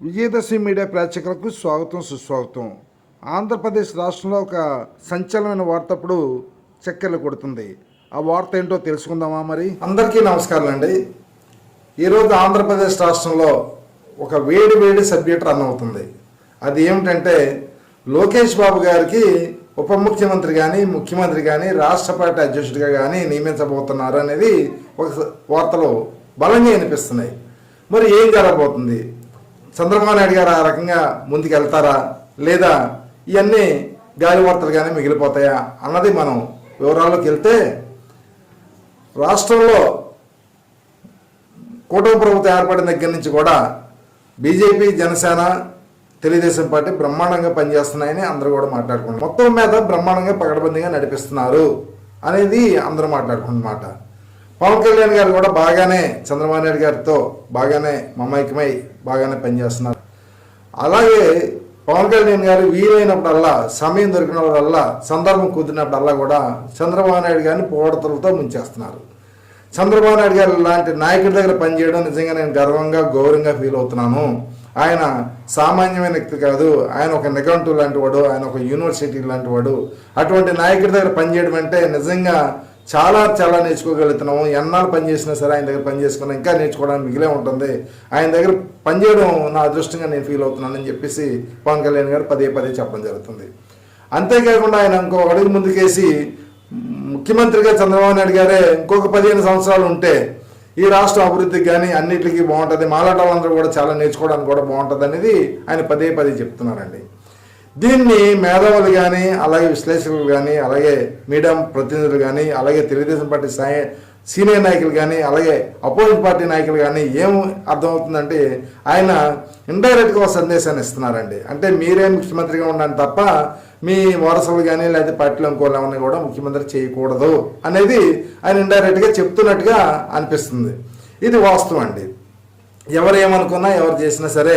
Vijayadashami media ప్రేక్షకులకు స్వాగతం సుస్వాగతం. ఆంధ్రప్రదేశ్ రాష్ట్రంలో ఒక సంచలనమైన వార్త అప్పుడు చక్కెర్లు కొడుతుంది. ఆ వార్త ఏంటో తెలుసుకుందామా మరి? అందరికీ నమస్కారం అండి. ఈరోజు ఆంధ్రప్రదేశ్ రాష్ట్రంలో ఒక వేడి వేడి సబ్జెక్ట్ రన్ అవుతుంది. అది ఏమిటంటే లోకేష్ బాబు గారికి ఉప ముఖ్యమంత్రి కానీ ముఖ్యమంత్రి కానీ రాష్ట్ర పార్టీ అధ్యక్షుడిగా కానీ నియమించబోతున్నారు అనేది ఒక వార్తలో వార్తలు బలంగా అనిపిస్తున్నాయి. మరి ఏం జరగబోతుంది? చంద్రబాబు నాయుడు గారు ఆ రకంగా ముందుకు వెళ్తారా లేదా ఇవన్నీ గాలి వార్తలుగానే మిగిలిపోతాయా? అన్నది మనం వివరాల్లోకి వెళ్తే రాష్ట్రంలో కూటమి ప్రభుత్వం ఏర్పడిన దగ్గర నుంచి కూడా బీజేపీ జనసేన తెలుగుదేశం పార్టీ బ్రహ్మాండంగా పనిచేస్తున్నాయని అందరూ కూడా మాట్లాడుకుంటున్నారు. మొత్తం మీద బ్రహ్మాండంగా పకడబందీగా నడిపిస్తున్నారు అనేది అందరూ మాట్లాడుకుంటున్నమాట. పవన్ కళ్యాణ్ గారు కూడా బాగానే చంద్రబాబు నాయుడు గారితో బాగానే మమైకమై బాగానే పనిచేస్తున్నారు. అలాగే పవన్ కళ్యాణ్ గారు వీలైనప్పుడల్లా సమయం దొరికినప్పుడల్లా సందర్భం కుదిరినప్పుడల్లా కూడా చంద్రబాబు నాయుడు గారిని పోడతలతో ముంచేస్తున్నారు. చంద్రబాబు నాయుడు గారు లాంటి నాయకుడి దగ్గర పనిచేయడం నిజంగా నేను గర్వంగా గౌరవంగా ఫీల్ అవుతున్నాను. ఆయన సామాన్యమైన వ్యక్తి కాదు. ఆయన ఒక నిఘంటు లాంటి వాడు. ఆయన ఒక యూనివర్సిటీ లాంటి వాడు. అటువంటి నాయకుడి దగ్గర పనిచేయడం అంటే నిజంగా చాలా చాలా నేర్చుకోగలుగుతున్నాము. ఎన్నాళ్ళు పని చేసినా సరే ఆయన దగ్గర పని చేసుకున్నా ఇంకా నేర్చుకోవడానికి మిగిలే ఉంటుంది. ఆయన దగ్గర పనిచేయడం నా అదృష్టంగా నేను ఫీల్ అవుతున్నానని చెప్పేసి పవన్ కళ్యాణ్ గారు పదే పదే చెప్పడం జరుగుతుంది. అంతేకాకుండా ఆయన ఇంకో అడుగు ముందుకేసి ముఖ్యమంత్రిగా చంద్రబాబు నాయుడు గారే ఇంకొక పదిహేను సంవత్సరాలు ఉంటే ఈ రాష్ట్ర అభివృద్ధికి కానీ అన్నిటికీ బాగుంటుంది. మాలాట వాళ్ళందరూ కూడా చాలా నేర్చుకోవడానికి కూడా బాగుంటుంది అనేది ఆయన పదే పదే చెప్తున్నారండి. దీన్ని మేధావులు కానీ అలాగే విశ్లేషకులు కానీ అలాగే మీడియా ప్రతినిధులు కానీ అలాగే తెలుగుదేశం పార్టీ సాయ సీనియర్ నాయకులు కానీ అలాగే అపోజిట్ పార్టీ నాయకులు కానీ ఏం అర్థమవుతుందంటే ఆయన ఇండైరెక్ట్గా ఒక సందేశాన్ని ఇస్తున్నారండి. అంటే మీరే ముఖ్యమంత్రిగా ఉండాలి తప్ప మీ వారసులు కానీ లేదా పార్టీలో ఇంకోళ్ళు కూడా ముఖ్యమంత్రి చేయకూడదు అనేది ఆయన ఇండైరెక్ట్గా చెప్తున్నట్టుగా అనిపిస్తుంది. ఇది వాస్తవం అండి. ఎవరు ఏమనుకున్నా ఎవరు చేసినా సరే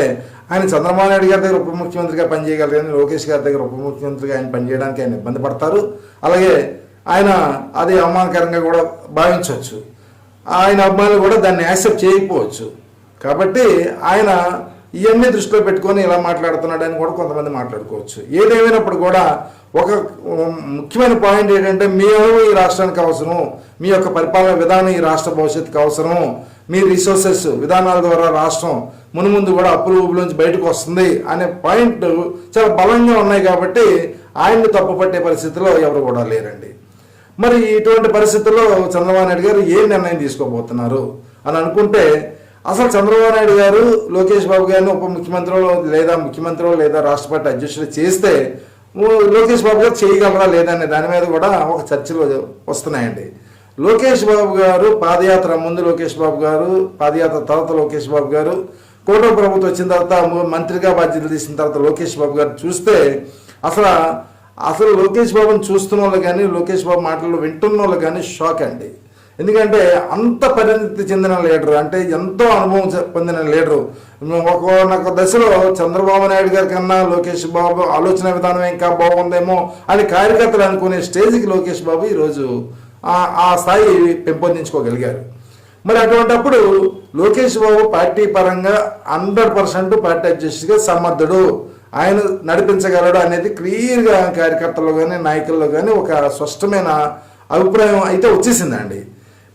ఆయన చంద్రబాబు నాయుడు గారి దగ్గర ఉప ముఖ్యమంత్రిగా పనిచేయగలరు కానీ లోకేష్ గారి దగ్గర ఉప ముఖ్యమంత్రిగా ఆయన పనిచేయడానికి ఆయన ఇబ్బంది పడతారు. అలాగే ఆయన అది అవమానకరంగా కూడా భావించవచ్చు. ఆయన అభిమానులు కూడా దాన్ని యాక్సెప్ట్ చేయకపోవచ్చు. కాబట్టి ఆయన ఇవన్నీ దృష్టిలో పెట్టుకొని ఇలా మాట్లాడుతున్నాడని కూడా కొంతమంది మాట్లాడుకోవచ్చు. ఏదేమైనప్పుడు కూడా ఒక ముఖ్యమైన పాయింట్ ఏంటంటే మేము ఈ రాష్ట్రానికి అవసరం మీ యొక్క పరిపాలన విధానం ఈ రాష్ట్ర భవిష్యత్తుకు అవసరం మీ రిసోర్సెస్ విధానాల ద్వారా రాష్ట్రం మునుముందు కూడా అప్రూవల్లోంచి బయటకు వస్తుంది అనే పాయింట్ చాలా బలంగా ఉన్నాయి కాబట్టి ఆయన్ని తప్పుపట్టే పరిస్థితిలో ఎవరు కూడా లేరండి. మరి ఇటువంటి పరిస్థితుల్లో చంద్రబాబు నాయుడు గారు ఏ నిర్ణయం తీసుకోబోతున్నారు అని అనుకుంటే అసలు చంద్రబాబు నాయుడు గారు లోకేష్ బాబు గారిని ఉప ముఖ్యమంత్రిలో లేదా ముఖ్యమంత్రిలో లేదా రాష్ట్ర పార్టీ అధ్యక్షుడు చేస్తే లోకేష్ బాబు గారు చేయగలరా లేదా అనే దాని మీద కూడా ఒక చర్చలు వస్తున్నాయండి. లోకేష్ బాబు గారు పాదయాత్ర ముందు లోకేష్ బాబు గారు పాదయాత్ర తర్వాత లోకేష్ బాబు గారు కోట ప్రభుత్వం వచ్చిన తర్వాత మంత్రిగా బాధ్యతలు తీసిన తర్వాత లోకేష్ బాబు గారు చూస్తే అసలు అసలు లోకేష్ బాబుని చూస్తున్న వాళ్ళు కానీ లోకేష్ బాబు మాటలు వింటున్న వాళ్ళు కానీ షాక్ అండి. ఎందుకంటే అంత పరిణితి చెందిన లీడర్ అంటే ఎంతో అనుభవం పొందిన లీడరు. ఒక దశలో చంద్రబాబు నాయుడు గారి కన్నా లోకేష్ బాబు ఆలోచన విధానం ఇంకా బాగుందేమో అని కార్యకర్తలు అనుకునే స్టేజ్కి లోకేష్ బాబు ఈరోజు ఆ- స్థాయి పెంపొందించుకోగలిగారు. మరి అటువంటప్పుడు లోకేష్ బాబు పార్టీ పరంగా హండ్రెడ్ పర్సెంట్ పార్టీ అధ్యక్షుడిగా సమర్థుడు. ఆయన నడిపించగలడు అనేది క్లియర్గా కార్యకర్తల్లో కానీ నాయకుల్లో కానీ ఒక స్పష్టమైన అభిప్రాయం అయితే వచ్చేసిందండి.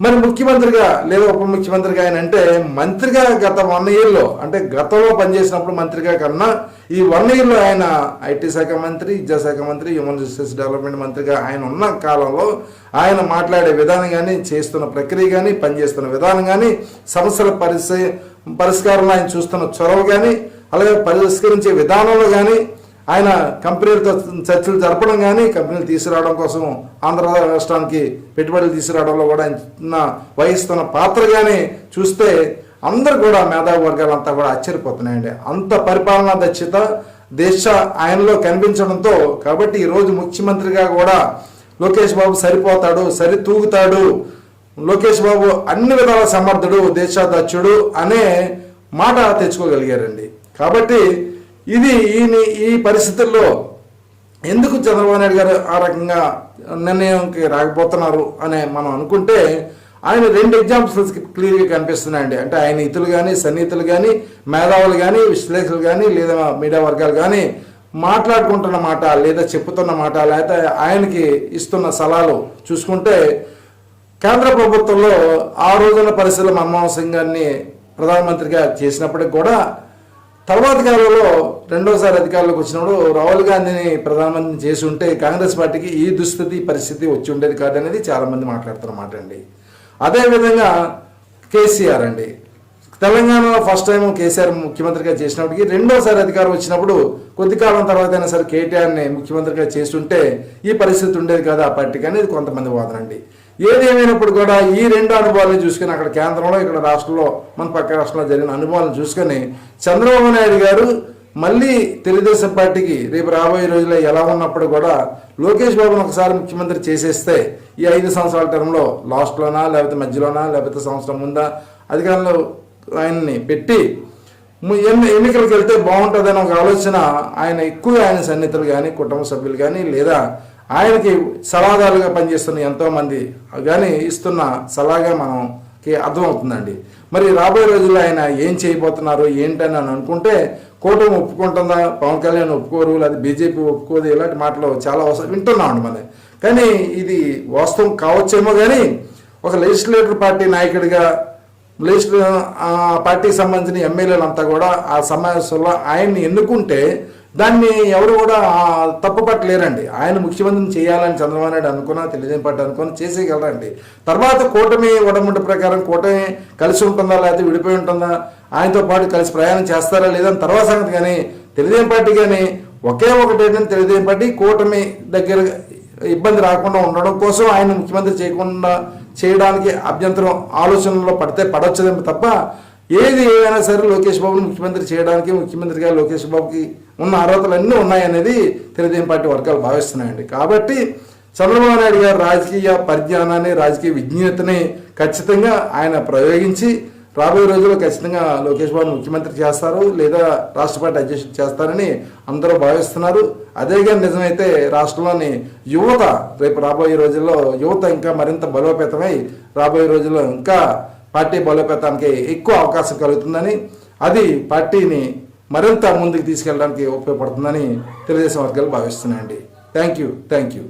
మరి ముఖ్యమంత్రిగా లేదా ఉప ముఖ్యమంత్రిగా ఆయన అంటే మంత్రిగా గత వన్ ఇయర్లో అంటే గతంలో పనిచేసినప్పుడు మంత్రిగా కన్నా ఈ వన్ ఇయర్లో ఆయన ఐటీ శాఖ మంత్రి విద్యాశాఖ మంత్రి హ్యూమన్ రిసోర్స్ డెవలప్మెంట్ మంత్రిగా ఆయన ఉన్న కాలంలో ఆయన మాట్లాడే విధానం కానీ చేస్తున్న ప్రక్రియ కానీ పనిచేస్తున్న విధానం కానీ సమస్యల పరిస్థి పరిష్కారంలో ఆయన చూస్తున్న చొరవ కానీ అలాగే పరిష్కరించే విధానంలో కానీ ఆయన కంపెనీలతో చర్చలు జరపడం కానీ కంపెనీలు తీసుకురావడం కోసం ఆంధ్ర రాష్ట్రానికి పెట్టుబడులు తీసుకురావడంలో కూడా ఆయన ఉన్న వహిస్తున్న పాత్ర కానీ చూస్తే అందరు కూడా మేధావి వర్గాలంతా కూడా ఆశ్చర్యపోతున్నాయండి. అంత పరిపాలనా దక్షత దేశ ఆయనలో కనిపించడంతో కాబట్టి ఈరోజు ముఖ్యమంత్రిగా కూడా లోకేష్ బాబు సరిపోతాడు సరి తూగుతాడు లోకేష్ బాబు అన్ని విధాల సమర్థుడు దేశాధ్యక్షుడు అనే మాట తెచ్చుకోగలిగారండి. కాబట్టి ఇది ఈయన ఈ పరిస్థితుల్లో ఎందుకు చంద్రబాబు నాయుడు గారు ఆ రకంగా నిర్ణయంకి రాకపోతున్నారు అనే మనం అనుకుంటే ఆయన రెండు ఎగ్జాంపుల్స్ క్లియర్గా కనిపిస్తున్నాయండి. అంటే ఆయన ఇతులు కానీ సన్నిహితులు కానీ మేధావులు కానీ విశ్లేషకులు కానీ లేదా మీడియా వర్గాలు కానీ మాట్లాడుకుంటున్న మాట లేదా చెప్పుతున్న మాట లేదా ఆయనకి ఇస్తున్న సలహాలు చూసుకుంటే కేంద్ర ప్రభుత్వంలో ఆ రోజున పరిస్థితుల మన్మోహన్ సింగ్ గారిని ప్రధానమంత్రిగా చేసినప్పటికి కూడా తర్వాత కాలంలో రెండోసారి అధికారంలోకి వచ్చినప్పుడు రాహుల్ గాంధీని ప్రధానమంత్రిని చేసి ఉంటే కాంగ్రెస్ పార్టీకి ఈ దుస్థితి పరిస్థితి వచ్చి ఉండేది కాదనేది చాలామంది మాట్లాడుతున్నమాట అండి అదేవిధంగా కేసీఆర్ అండి. తెలంగాణలో ఫస్ట్ టైం కేసీఆర్ ముఖ్యమంత్రిగా చేసినప్పటికీ రెండోసారి అధికారం వచ్చినప్పుడు కొద్ది కాలం తర్వాత అయినా సరే కేటీఆర్ని ముఖ్యమంత్రిగా చేస్తుంటే ఈ పరిస్థితి ఉండేది కదా ఆ పార్టీకి అనేది కొంతమంది వాదన అండి. ఏది ఏమైనప్పుడు కూడా ఈ రెండు అనుభవాలను చూసుకుని అక్కడ కేంద్రంలో ఇక్కడ రాష్ట్రంలో మన పక్క రాష్ట్రంలో జరిగిన అనుభవాలను చూసుకొని చంద్రబాబు నాయుడు గారు మళ్ళీ తెలుగుదేశం పార్టీకి రేపు రాబోయే రోజుల్లో ఎలా ఉన్నప్పుడు కూడా లోకేష్ బాబును ఒకసారి ముఖ్యమంత్రి చేసేస్తే ఈ ఐదు సంవత్సరాల టర్మ్లో లాస్ట్లోనా లేకపోతే మధ్యలోనా లేకపోతే సంవత్సరం ముందా అధికారంలో ఆయన్ని పెట్టి ఎన్ని ఎన్నికలకు వెళ్తే బాగుంటుందని ఒక ఆలోచన ఆయన ఎక్కువ ఆయన సన్నిహితులు కానీ కుటుంబ సభ్యులు కానీ లేదా ఆయనకి సలహాదారులుగా పనిచేస్తున్న ఎంతోమంది కానీ ఇస్తున్న సలహాగా మనకి అర్థమవుతుందండి. మరి రాబోయే రోజుల్లో ఆయన ఏం చేయబోతున్నారు ఏంటని అని అనుకుంటే కూటమి ఒప్పుకుంటుందా? పవన్ కళ్యాణ్ ఒప్పుకోరు లేదా బీజేపీ ఒప్పుకోదు? ఇలాంటి మాటలు చాలా వస్తాయి వింటున్నామండి మనం కానీ ఇది వాస్తవం కావచ్చేమో కానీ ఒక లెజిస్లేటర్ పార్టీ నాయకుడిగా లెజిస్లే ఆ పార్టీకి సంబంధించిన ఎమ్మెల్యేలు అంతా కూడా ఆ సమావేశంలో ఆయన్ని ఎన్నుకుంటే దాన్ని ఎవరు కూడా తప్పుపట్టలేరండి. ఆయన ముఖ్యమంత్రిని చేయాలని చంద్రబాబు నాయుడు అనుకున్నా తెలుగుదేశం పార్టీ అనుకున్నా చేసేయగలరండి. తర్వాత కూటమి ఉడముడి ప్రకారం కూటమి కలిసి ఉంటుందా లేకపోతే విడిపోయి ఉంటుందా ఆయనతో పాటు కలిసి ప్రయాణం చేస్తారా లేదా అని తర్వాత సంగతి కానీ తెలుగుదేశం పార్టీ కానీ ఒకే ఒకటి ఏంటంటే తెలుగుదేశం పార్టీ కూటమి దగ్గర ఇబ్బంది రాకుండా ఉండడం కోసం ఆయన ముఖ్యమంత్రి చేయకుండా చేయడానికి అభ్యంతరం ఆలోచనలో పడితే పడవచ్చుదేమో తప్ప ఏది ఏదైనా సరే లోకేష్ బాబుని ముఖ్యమంత్రి చేయడానికి ముఖ్యమంత్రిగా లోకేష్ బాబుకి ఉన్న అర్హతలు అన్నీ ఉన్నాయనేది తెలుగుదేశం పార్టీ వర్గాలు భావిస్తున్నాయండి. కాబట్టి చంద్రబాబు నాయుడు గారి రాజకీయ పరిజ్ఞానాన్ని రాజకీయ విజ్ఞతని ఖచ్చితంగా ఆయన ప్రయోగించి రాబోయే రోజుల్లో ఖచ్చితంగా లోకేష్ బాబు ముఖ్యమంత్రి చేస్తారు లేదా రాష్ట్ర పార్టీ అధ్యక్షుడు చేస్తారని అందరూ భావిస్తున్నారు. అదేగా నిజమైతే రాష్ట్రంలోని యువత రేపు రాబోయే రోజుల్లో యువత ఇంకా మరింత బలోపేతమై రాబోయే రోజుల్లో ఇంకా పార్టీ బలోపేతానికి ఎక్కువ అవకాశం కలుగుతుందని అది పార్టీని మరింత ముందుకు తీసుకెళ్ళడానికి ఉపయోగపడుతుందని తెలుగుదేశం వర్గాలు భావిస్తున్నాయండి. Thank you thank you